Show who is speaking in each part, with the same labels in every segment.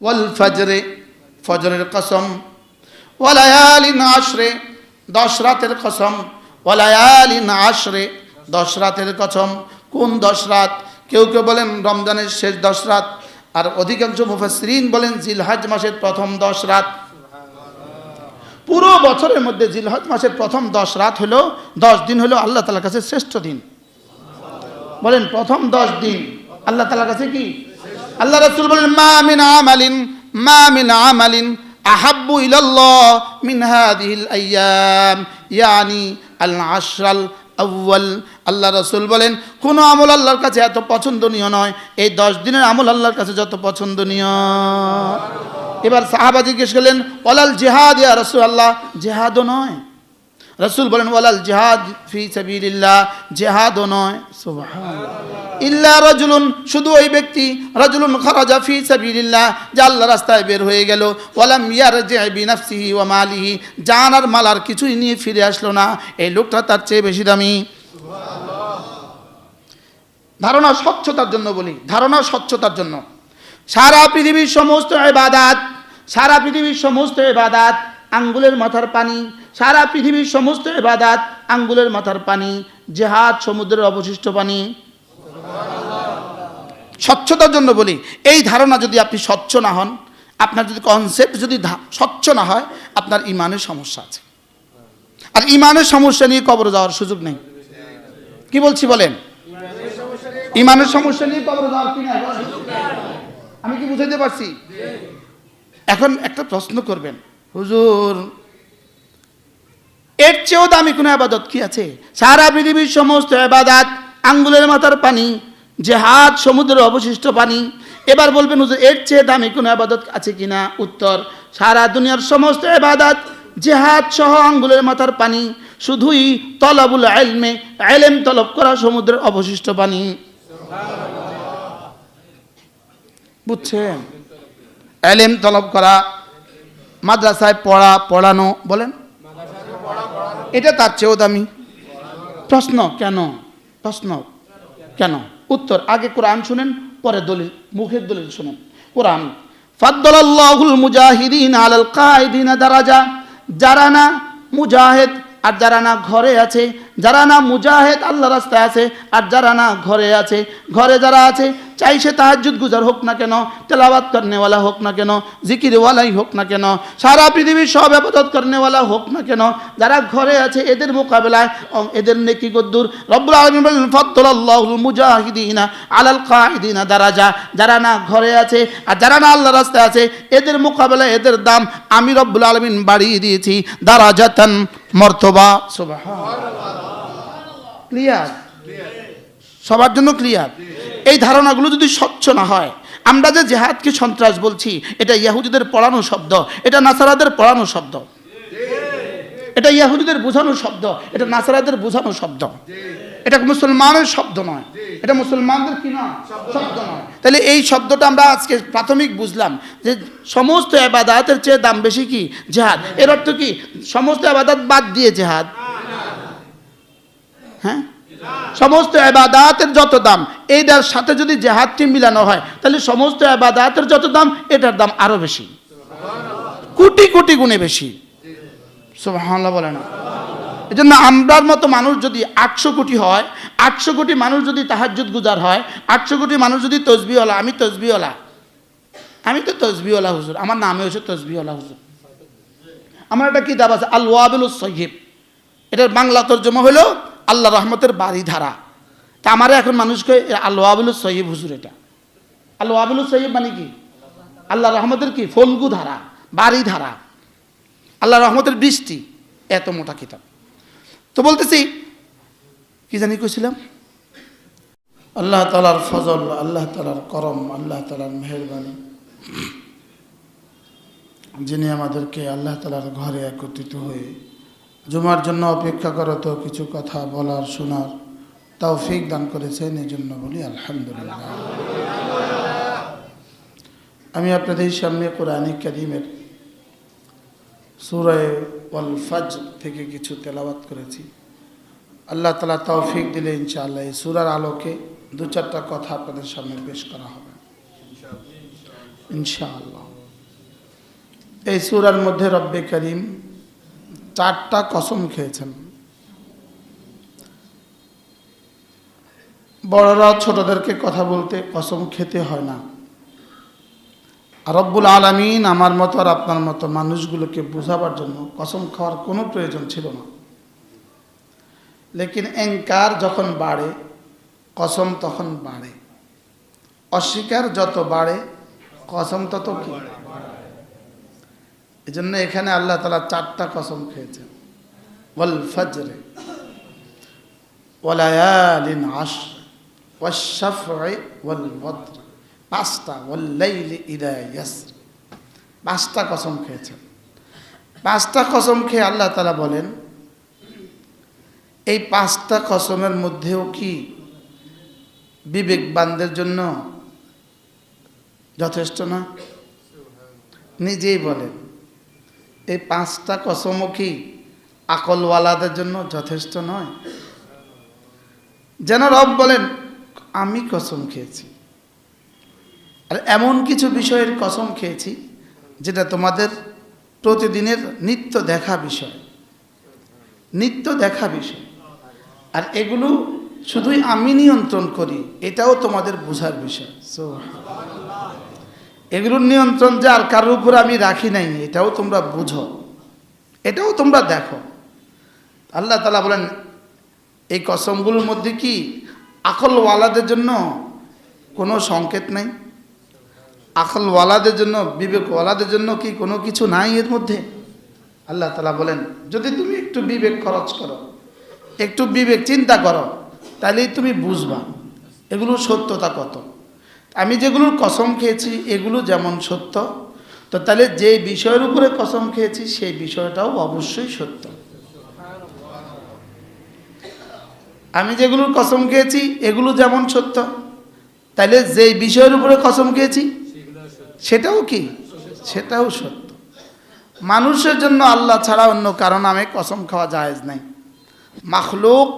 Speaker 1: ওয়াল ফজরে, ফজরের কসম। ওয়ালায়ালিন আশরে দশ রাতের কসম। ওয়ালায়ালিন আশরে দশ রাতের কসম। কোন দশ রাত? কেউ কেউ বলেন রমজানের শেষ দশ রাত। আর অধিকাংশ মুফাসরিন বলেন জিলহাজ মাসের প্রথম দশ রাত। পুরো বছরের মধ্যে জিলহজ মাসের প্রথম দশ রাত হলো, দশ দিন হলো আল্লাহ তালার কাছে শ্রেষ্ঠ দিন। বলেন প্রথম দশ দিন, আল্লাহ তালার কাছে কি? আল্লাহ রসুল বলেন মা মিন আমালিন, মা মিন আমালিন, আহাব্বু ইলাল্লাহ মিন হাদিহিল আইয়াম, ইয়ানি আল আশরাল আউয়াল। আল্লাহ রসুল বলেন, কোনো আমল আল্লাহর কাছে এত পছন্দনীয় নয়। এই দশ দিনের আমল আল্লাহর কাছে যত পছন্দনীয়। এবার সাহাবা জিজ্ঞেস করলেন ওলাল জেহাদ ইয়া রসুল আল্লাহ জেহাদও নয়। রসুল বলেন, ওয়ালাল জেহাদ ফি সাবিলিল্লাহ। জেহাদও নয়। ইল্লা রজুলুন, শুধু ওই ব্যক্তি, রজুলুন খরাজা ফি সাবিলিল্লাহ, যা আল্লাহ রাস্তায় বের হয়ে গেল। ওয়ালাম ইয়ারজি বিনাফসিহি ওয়া মালিহি, জান আর মাল আর কিছুই নিয়ে ফিরে আসলো না। এই লোকটা তার চেয়ে বেশি দামি। ধারণা স্বচ্ছতার জন্য বলি, ধারণা স্বচ্ছতার জন্য। সারা পৃথিবীর সমস্ত এবাদাত সারা পৃথিবীর সমস্ত এবাদাত আঙ্গুলের মাথার পানি, সারা পৃথিবীর সমস্ত এবাদাত আঙ্গুলের মাথার পানি, জেহাদ সমুদ্রের অবশিষ্ট পানি। স্বচ্ছতার জন্য বলি, এই ধারণা যদি আপনি স্বচ্ছ না হন, আপনার যদি কনসেপ্ট যদি স্বচ্ছ না হয়, আপনার ইমানের সমস্যা আছে। আর ইমানের সমস্যা নিয়ে কবর যাওয়ার সুযোগ নেই। কি বলছি বলেন? ইমানের সমস্যা নিয়ে কবর যাওয়ার কি নাই? আমি কি বুঝাইতে পারছি? এখন একটা প্রশ্ন করবেন। হুজুর, এর চেয়েও দামি কোনো আবাদত কি আছে? সারা পৃথিবীর সমস্ত আবাদাত আঙ্গুলের মাথার পানি, জেহাদ, সমুদ্রের অবশিষ্ট পানি। এবার বলবেন, হুজুর, এর চেয়ে দামি কোনো আবাদত আছে কিনা উত্তর, সারা দুনিয়ার সমস্ত আবাদাত জেহাদ সহ আঙ্গুলের মাথার পানি, শুধুই তলাবুল আলমে আলেম তলব করা সমুদ্রের অবশিষ্ট পানি। বুঝছেন? এলেম তলব করা মাদ্রাসায় পড়া, পড়ানো, বলেন? এটা তার চেয়েও দামি। প্রশ্ন, কেন? প্রশ্ন, কেন? উত্তর, আগে কোরআন শুনেন, পরে দলিল, মুখের দলিল শুনেন। কোরআন, ফাদ্দালাল্লাহুল মুজাহিদিন আলাল কায়দিনা দারাজা, যারা না মুজাহেদ আর যারা না ঘরে আছে যারা না মুজাহিদ আল্লাহ রাস্তায় আছে আর যারা না ঘরে আছে, ঘরে যারা আছে, চাই সে তাহাজ্জুদ গুজার হোক না কেন, তেলাওয়াত করনেওয়ালা হোক না কেন, জিকিরওয়ালাই হোক না কেন, সারা পৃথিবীর সব আবাদত করনেওয়ালা হোক না কেন, যারা ঘরে আছে এদের মোকাবেলায় এদের নেকি গদ্দুর, রব্বুল আলামিন ফাদ্দালাল্লাহুল মুজাহিদিনা আলাল কায়দিনা দারাজা, যারা না ঘরে আছে আর যারা না আল্লাহ রাস্তায় আছে, এদের মোকাবেলায় এদের দাম আমি রব্বুল আলামিন বাড়িয়ে দিয়েছি, দারাজাতান, মর্তবা, সুবহানাল্লাহ। ক্লিয়ার সবার জন্য ক্লিয়ার এই ধারণাগুলো যদি স্বচ্ছ না হয় আমরা যে জেহাদকে সন্ত্রাস বলছি এটা ইয়াহুদিদের পড়ানো শব্দ এটা নাসারাদের পড়ানো শব্দ। এটা ইয়াহুদিদের বোঝানো শব্দ এটা নাসারাদের বোঝানো শব্দ। এটা মুসলমানের শব্দ নয়। এটা মুসলমানদের কি না শব্দ নয়। তাহলে এই শব্দটা আমরা আজকে প্রাথমিক বুঝলাম যে সমস্ত আবাদাতের চেয়ে দাম বেশি কি? জেহাদ। এর অর্থ কি? সমস্ত আবাদাত বাদ দিয়ে জেহাদ। হ্যাঁ? সমস্ত আবাদাতের যত দাম, এইটার সাথে যদি জেহাদটি মিলানো হয়, তাহলে সমস্ত আবাদাতের যত দাম, এটার দাম আরও বেশি। কোটি কোটি গুণে বেশি। সুবহানাল্লাহ বলে না এই জন্য আমরার মতো মানুষ যদি আটশো কোটি হয়, আটশো কোটি মানুষ যদি তাহাজ্জুদ গুজার হয়, আটশো কোটি মানুষ যদি তসবিওয়ালা আমি তসবিওয়ালা আমি তো তসবিওয়ালা হুজুর, আমার নামে হচ্ছে তসবিওয়ালা হুজুর। আমার একটা কিতাব আছে আল ওয়াবিল সহিব এটার বাংলা তর্জমা হলো আল্লাহ রহমতের বাড়ি ধারা তা আমারে এখন মানুষকে আল্লাহ আবুল সহিব হুজুর এটা। আল্লাহ আবুল সহিব মানে কি? আল্লাহ রহমতের কি? ফলগু ধারা বাড়ি ধারা আল্লাহ রহমতের বৃষ্টি, এত মোটা কিতাব। তো বলতেছি, কি জানি কইছিলাম? আল্লাহ তালার ফজল, আল্লাহ তালার করম, আল্লাহ তালার মেহরবানি। যিনি আমাদেরকে আল্লাহ তালার ঘরে একত্রিত হয়ে জুমার জন্য অপেক্ষা করত কিছু কথা বলার শোনার তৌফিক দান করেছেন এই জন্য বলি আলহামদুলিল্লাহ। আমি আপনাদের সামনে কোরআনিক করিমের সুরায় ফাজ থেকে কিছু তেলাওয়াত করেছি। আল্লাহ তালা তৌফিক দিলে ইনশাআল্লাহ এই সুরার আলোকে দু চারটা কথা আপনাদের সামনে পেশ করা হবে। ইনশাআল্লাহ। এই সুরার মধ্যে রব্বে করিম চারটা কসম খেয়েছেন। বড়রা ছোটদেরকে কথা বলতে কসম খেতে হয় না। রব্বুল আলমিন আমার মতো আর আপনার মতো মানুষগুলোকে বোঝাবার জন্য কসম খাওয়ার কোনো প্রয়োজন ছিল না। লেকিন এঙ্কার যখন বাড়ে, কসম তখন বাড়ে। অস্বীকার যত বাড়ে, কসম তত কি? এই জন্য এখানে আল্লাহ তালা চারটা কসম খেয়েছেন। ওয়াল ফজরে ওয়ালায়ালিন আশ ওয়াশাফে ওয়াল বদ্র পাঁচটা ওয়াল্লাইলি ইদা ইয়াসর। পাঁচটা কসম খেয়েছেন। পাঁচটা কসম খেয়ে আল্লাহ তালা বলেন, এই পাঁচটা কসমের মধ্যেও কি বিবেকবানদের জন্য যথেষ্ট না? নিজেই বলেন। এই পাঁচটা কসমও কি আকলওয়ালাদের জন্য যথেষ্ট নয়। যেন রব বলেন, আমি কসম খেয়েছি। আর এমন কিছু বিষয়ের কসম খেয়েছি, যেটা তোমাদের প্রতিদিনের নিত্য দেখা বিষয়। নিত্য দেখা বিষয়। আর এগুলো শুধুই আমি নিয়ন্ত্রণ করি, এটাও তোমাদের বোঝার বিষয়। সো এগুলোর নিয়ন্ত্রণ যে আর কারোর উপর আমি রাখি নাই, এটাও তোমরা বুঝো। এটাও তোমরা দেখো। আল্লাহ তালা বলেন, এই কসমগুলোর মধ্যে কি আকলওয়ালাদের জন্য কোনো সংকেত নাই? আকলওয়ালাদের জন্য, বিবেকওয়ালাদের জন্য কি কোনো কিছু নাই এর মধ্যে? আল্লাহ তালা বলেন, যদি তুমি একটু বিবেক খরচ করো, একটু বিবেক চিন্তা করো, তাহলেই তুমি বুঝবা। এগুলোর সত্যতা কত? আমি যেগুলোর কসম খেয়েছি, এগুলো যেমন সত্য, তো তাহলে যে বিষয়ের উপরে কসম খেয়েছি, সেই বিষয়টাও অবশ্যই সত্য। আমি যেগুলোর কসম খেয়েছি, এগুলো যেমন সত্য, তাহলে যে বিষয়ের উপরে কসম খেয়েছি, সেটাও কি? সেটাও সত্য। মানুষের জন্য আল্লাহ ছাড়া অন্য কারণ আমি কসম খাওয়া জায়েজ নাই। মাখলুক,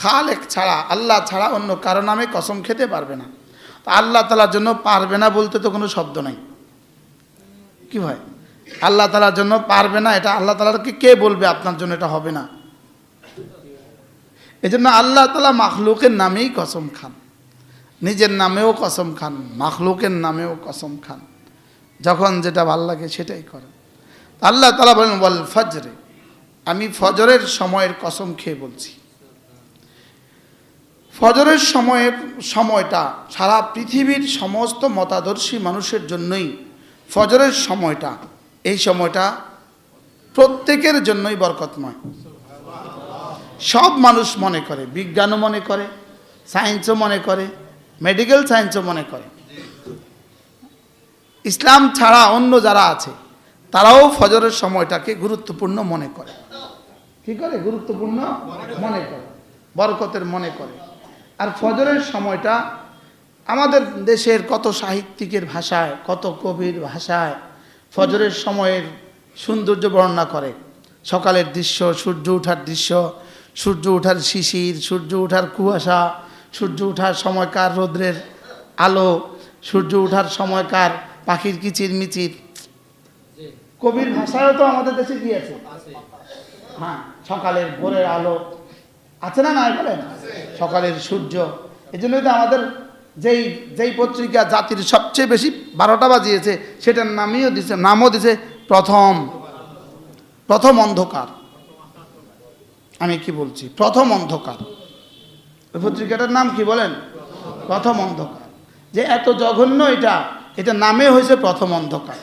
Speaker 1: খালেক ছাড়া, আল্লাহ ছাড়া অন্য কারণ নামে কসম খেতে পারবে না। আল্লাহ তালার জন্য পারবে না বলতে তো কোনো শব্দ নাই। কি ভাই? আল্লাহ তালার জন্য পারবে না, এটা আল্লাহ তালাকে কে বলবে আপনার জন্য এটা হবে না? এই জন্য আল্লাহ তালা মাখলুকের নামেই কসম খান। নিজের নামেও কসম খান, মাখলুকের নামেও কসম খান। যখন যেটা ভালো লাগে সেটাই করেন। আল্লাহ তালা বলেন বল ফজরে। আমি ফজরের সময়ের কসম খেয়ে বলছি। ফজরের সময়ের সময়টা সারা পৃথিবীর সমস্ত মতাদর্শী মানুষের জন্যই ফজরের সময়টা। এই সময়টা প্রত্যেকের জন্যই বরকতময়। সব মানুষ মনে করে, বিজ্ঞানও মনে করে, সায়েন্সও মনে করে, মেডিকেল সায়েন্সও মনে করে। ইসলাম ছাড়া অন্য যারা আছে, তারাও ফজরের সময়টাকে গুরুত্বপূর্ণ মনে করে। কি করে? গুরুত্বপূর্ণ মনে করে, বরকতের মনে করে। আর ফজরের সময়টা আমাদের দেশের কত সাহিত্যিকের ভাষায়, কত কবির ভাষায় ফজরের সময়ের সৌন্দর্য বর্ণনা করে। সকালের দৃশ্য, সূর্য ওঠার দৃশ্য, সূর্য ওঠার শিশির, সূর্য ওঠার কুয়াশা, সূর্য ওঠার সময়কার রৌদ্রের আলো, সূর্য ওঠার সময়কার পাখির কিচির মিচির। কবির ভাষায়ও তো আমাদের দেশে কি আছে হ্যাঁ সকালের ভোরের আলো আছে না নাই বলেন? সকালের সূর্য। এই জন্যই তো আমাদের যেই যেই পত্রিকা জাতির সবচেয়ে বেশি বারোটা বাজিয়েছে, সেটার নামইও দিছে, নামও দিছে প্রথম। প্রথম অন্ধকার। আমি কি বলছি? প্রথম অন্ধকার। ওই পত্রিকাটার নাম কি বলেন? প্রথম অন্ধকার। যে এত জঘন্য এটা এটা নামে হয়েছে প্রথম অন্ধকার।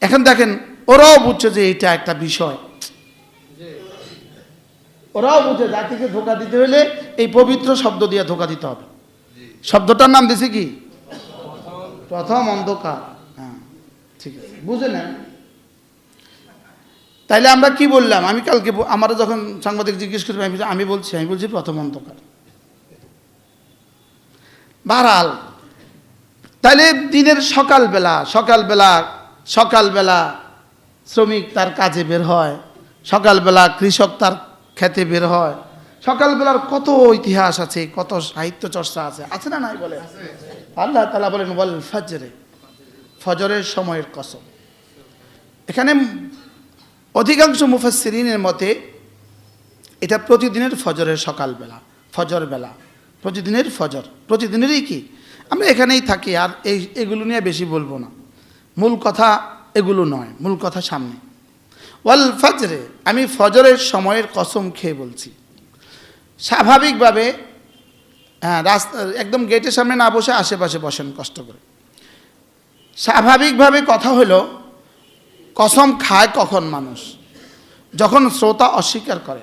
Speaker 1: এখন দেখেন, ওরাও বুঝছে যে এটা একটা বিষয়। ওরাও বুঝে জাতিকে ধোকা দিতে হলে এই পবিত্র শব্দ দিয়ে ধোকা দিতে হবে। শব্দটার নাম দিছে কি? প্রথম অন্ধকার। হ্যাঁ ঠিক আছে বুঝে নেন। তাইলে আমরা কি বললাম? আমি কালকে আমারও যখন সাংবাদিক জিজ্ঞেস করবে আমি বলছি- আমি বলছি আমি বলছি প্রথম অন্ধকার। বারাল তাইলে দিনের সকালবেলা সকালবেলা সকালবেলা শ্রমিক তার কাজে বের হয়। সকালবেলা কৃষক তার খেতে বের হয়। সকালবেলার কত ইতিহাস আছে, কত সাহিত্য চর্চা আছে আছে না নাই বলে? আল্লাহ তালা বলেন বল ফজরে ফজরের সময়ের কসম। এখানে অধিকাংশ মুফাসসিরিনের মতে এটা প্রতিদিনের ফজরের সকালবেলা ফজর বেলা প্রতিদিনের ফজর। প্রতিদিনেরই কি? আমরা এখানেই থাকি আর এই, এগুলো নিয়ে বেশি বলব না। মূল কথা এগুলো নয়, মূল কথা সামনে। ওয়াল ফজরে, আমি ফজরের সময়ের কসম খেয়ে বলছি। স্বাভাবিকভাবে হ্যাঁ রাস্তা, একদম গেটের সামনে না বসে আশেপাশে বসেন কষ্ট করে। স্বাভাবিকভাবে কথা হলো, কসম খায় কখন মানুষ? যখন শ্রোতা অস্বীকার করে।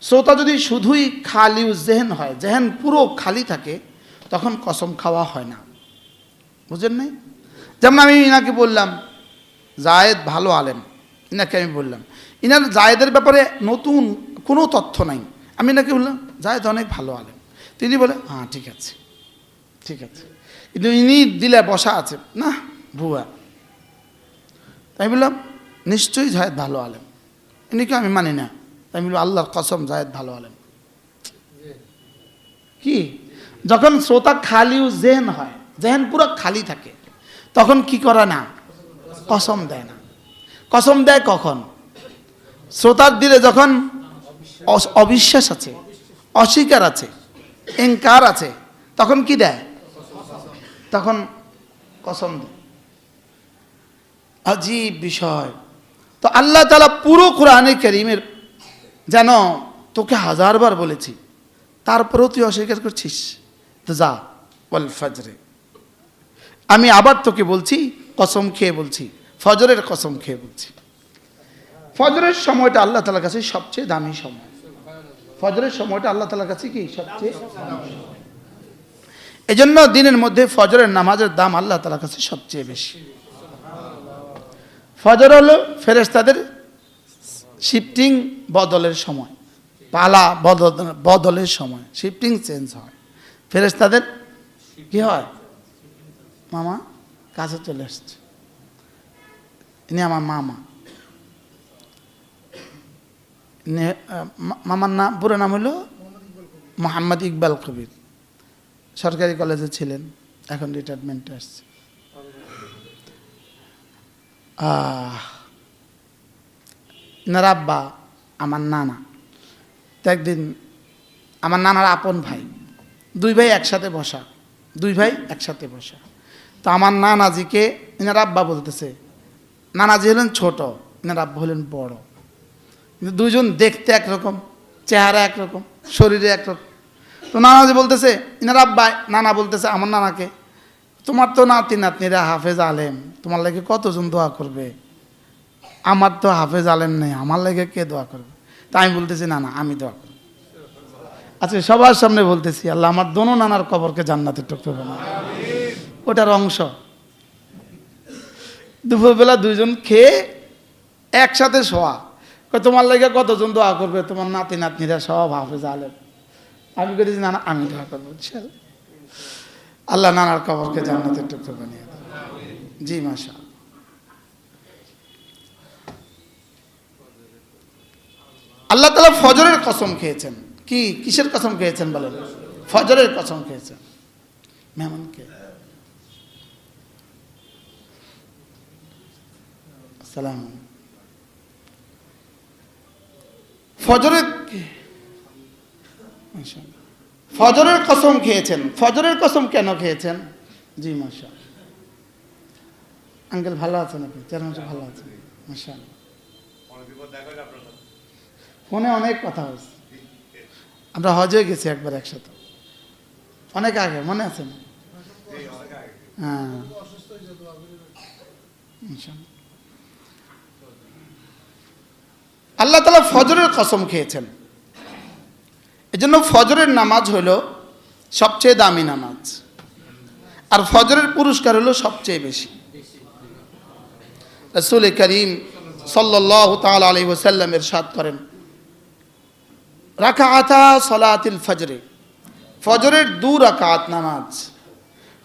Speaker 1: শ্রোতা যদি শুধুই খালি জেহেন হয়, জেহেন পুরো খালি থাকে, তখন কসম খাওয়া হয় না। বুঝেন নাই? যেমন আমি ইনাকে বললাম, জায়েদ ভালো আলেম। ইনাকে আমি বললাম। ইনার জায়েদের ব্যাপারে নতুন কোনো তথ্য নাই। আমি ইনাকে বললাম, জায়েদ অনেক ভালো আলেম। তিনি বলে হ্যাঁ ঠিক আছে ঠিক আছে। কিন্তু ইনি দিলে বসা আছে, না, ভুয়া। তাই বললাম, নিশ্চয়ই জায়েদ ভালো আলেম। ইনিকে আমি মানি না। তাই বললাম, আল্লাহর কসম, জায়েদ ভালো আলেম। কি? যখন শ্রোতা খালি ও জেহেন হয়, জেহেন পুরো খালি থাকে, তখন কি করে না? কসম দেয় না। কসম দেয় কখন? শ্রোতার দিলে যখন অবিশ্বাস আছে, অস্বীকার আছে এঙ্কার আছে, তখন কি দেয়? তখন কসম দেয়। আজীব বিষয়। তো আল্লাহ তালা পুরো কোরআনে করিমের যেন তোকে হাজারবার বলেছি, তারপরেও তুই অস্বীকার করছিস। তো যা বল ফজরে। আমি আবার তোকে বলছি, কসম খেয়ে বলছি। ফজরের কসম খেয়ে বলছি। ফজরের সময়টা আল্লাহ তালার কাছে সবচেয়ে দামি সময়। ফজরের সময়টা আল্লাহ তালার কাছে কি সবচেয়ে এজন্য দিনের মধ্যে ফজরের নামাজের দাম আল্লাহ তালার কাছে সবচেয়ে বেশি। ফজর হলো ফেরেশতাদের শিফটিং বদলের সময়, পালা বদল, বদলের সময়, শিফটিং চেঞ্জ হয়। ফেরেশতাদের কি হয়? মামা কাছে চলে এসছে ইনি আমার মামা মামার নাম পুরো নাম হলো মোহাম্মদ ইকবাল কবির সরকারি কলেজে ছিলেন, এখন রিটায়ারমেন্টে আসছে। ইনার আব্বা আমার নানা। তো একদিন আমার নানার আপন ভাই, দুই ভাই একসাথে বসা, দুই ভাই একসাথে বসা। তো আমার নানাজিকে ইনার আব্বা বলতেছে নানাজি হলেন ছোট, ইনার হলেন বড়। কিন্তু দুজন দেখতে একরকম, চেহারা একরকম, শরীরে একরকম। তো নানাজি বলতেছে, ইনার আব্বা, নানা বলতেছে আমার নানাকে, তোমার তো নাতি নাতনিরা হাফেজ আলেম, তোমার লাগে কতজন দোয়া করবে? আমার তো হাফেজ আলেম নেই, আমার লাগে কে দোয়া করবে? তা আমি বলতেছি না না আমি দোয়া করব। আচ্ছা সবার সামনে বলতেছি, আল্লাহ আমার দোনো নানার কবরকে জান্নাতের টুকরো বানা ওটার অংশ। দুপুরবেলা দুইজন খেয়ে একসাথে শোয়া। তোমার লাগে কতজন দোয়া করবে? তোমার নাতি, নাতনিরা সব হাফেজ আলেম। আমি করেছি না না, আমি দোয়া করব আল্লাহ নানার কবরকে জান্নাতের টুকরো বানিয়ে দেন জি মাশা আল্লাহ তালা ফজরের কসম খেয়েছেন। কি? কিসের কসম খেয়েছেন বলেন? ফজরের কসম খেয়েছেন। মেহমানকে। সালাম। ফজরের ফজরের কসম খেয়েছেন। ফজরের কসম কেন খেয়েছেন? জি মাসা আঙ্কেল, ভালো আছেন চার মাসে ভালো আছেন? মাসা ফোনে অনেক কথা হয়েছে। আমরা হজে গেছি একবার একসাথে। অনেক আগে, মনে আছে না? হ্যাঁ ইনশাআল্লাহ। আল্লাহ তালা ফজরের কসম খেয়েছেন। এজন্য ফজরের নামাজ হলো সবচেয়ে দামি নামাজ। আর ফজরের পুরস্কার হলো সবচেয়ে বেশি। রসুল করিম সাল্লাহ তাল আলী করেন, রাকাআতা সলাতিল ফজরে ফজরের দু রাকাত নামাজ।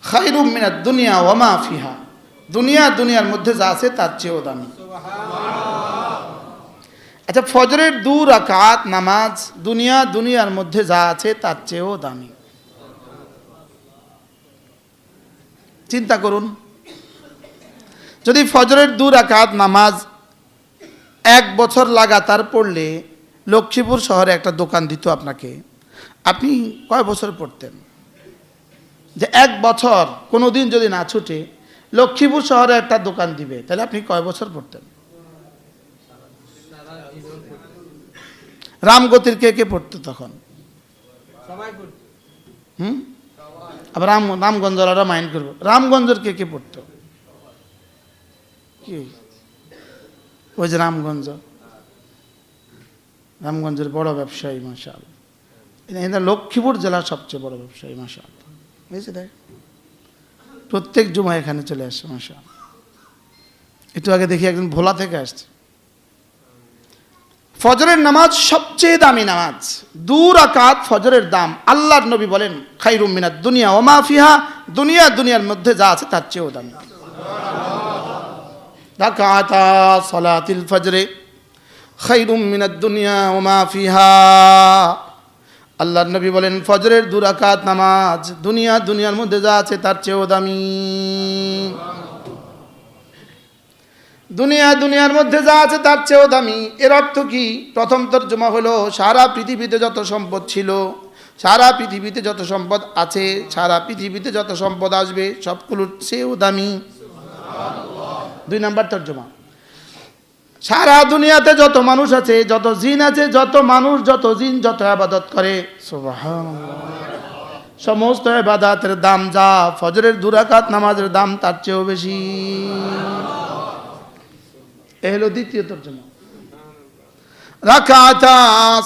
Speaker 1: খাইরুম মিনাত দুনিয়া ওয়ামা ফিহা। দুনিয়া দুনিয়ার মধ্যে যা আছে তার চেয়েও দামি। আচ্ছা ফজরের দু রাকাত নামাজ দুনিয়া, দুনিয়ার মধ্যে যা আছে তার চেয়েও দামি। চিন্তা করুন, যদি ফজরের দু রাকাত নামাজ এক বছর লাগাতার পড়লে লক্ষ্মীপুর শহরে একটা দোকান দিত আপনাকে। আপনি কয় বছর পড়তেন? যে এক বছর কোনো দিন যদি না ছুটে লক্ষ্মীপুর শহরে একটা দোকান দিবে, তাহলে আপনি কয় বছর পড়তেন? রামগতির কে কে পড়তো তখন? হুম? আবার রাম রামগঞ্জরা মাইন্ড করব। রামগঞ্জের কে কে পড়তো? কি? ওই যে রামগঞ্জ। রামগঞ্জের বড় ব্যবসায়ী মাসাল এটা লক্ষ্মীপুর জেলার সবচেয়ে বড় ব্যবসায়ী মাসাল বুঝেছে দেখ প্রত্যেক জুমা এখানে চলে আসছে মাসাল একটু আগে দেখি একজন ভোলা থেকে আসছে। ফজরের নামাজ সবচেয়ে দামি নামাজ। দু রাকাত ফজরের দাম আল্লাহর নবী বলেন, খাইরুম মিনাত দুনিয়া ও মাফিহা দুনিয়া দুনিয়ার মধ্যে যা আছে তার চেয়েও দামি। রাকাতা সলাতিল ফজরে, খাইরুম মিনাত দুনিয়া ও মাফিহা আল্লাহর নবী বলেন, ফজরের দু রাকাত নামাজ দুনিয়া দুনিয়ার মধ্যে যা আছে তার চেয়েও দামি। দুনিয়া দুনিয়ার মধ্যে যা আছে তার চেয়েও দামি। এর অর্থ কি? প্রথম তর্জমা হলো সারা পৃথিবীতে যত সম্পদ ছিল সারা পৃথিবীতে যত সম্পদ আছে সারা পৃথিবীতে যত সম্পদ আসবে সবগুলোর চেয়েও দামি। দুই নাম্বার তর্জমা। সারা দুনিয়াতে যত মানুষ আছে যত জিন আছে যত মানুষ যত জিন যত আবাদত করে। সমস্ত আবাদাতের দাম যা ফজরের দুরাকাত নামাজের দাম তার চেয়েও বেশি। এ হলো দ্বিতীয় তর্জমা। রাকাতা